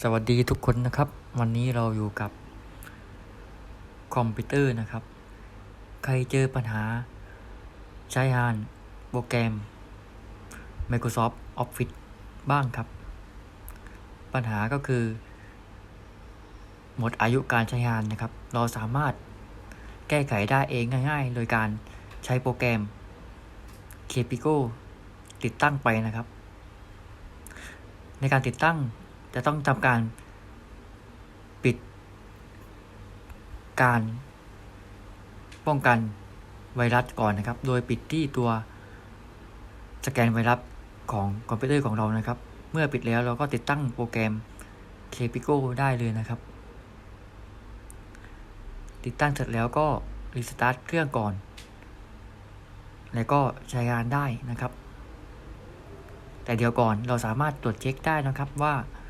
สวัสดีทุกคนนะครับ วันนี้เราอยู่กับคอมพิวเตอร์นะครับ ใครเจอปัญหา ใช้งานโปรแกรม Microsoft Office บ้างครับ ปัญหาก็คือ หมดอายุการใช้งานนะครับ เราสามารถแก้ไขได้เองง่าย ๆ โดยการใช้โปรแกรม Capico ติดตั้งไปนะครับ ในการติดตั้ง จะต้องทำการปิดการป้องกันไวรัสก่อนนะครับ โดยปิดที่ตัวสแกนไวรัสของคอมพิวเตอร์ของเรานะครับ เมื่อปิดแล้วเราก็ติดตั้งโปรแกรม Capico ได้เลยนะครับ ติดตั้งเสร็จแล้วก็รีสตาร์ทเครื่องก่อน แล้วก็ใช้งานได้นะครับ แต่เดี๋ยวก่อนเราสามารถตรวจเช็คได้นะครับว่า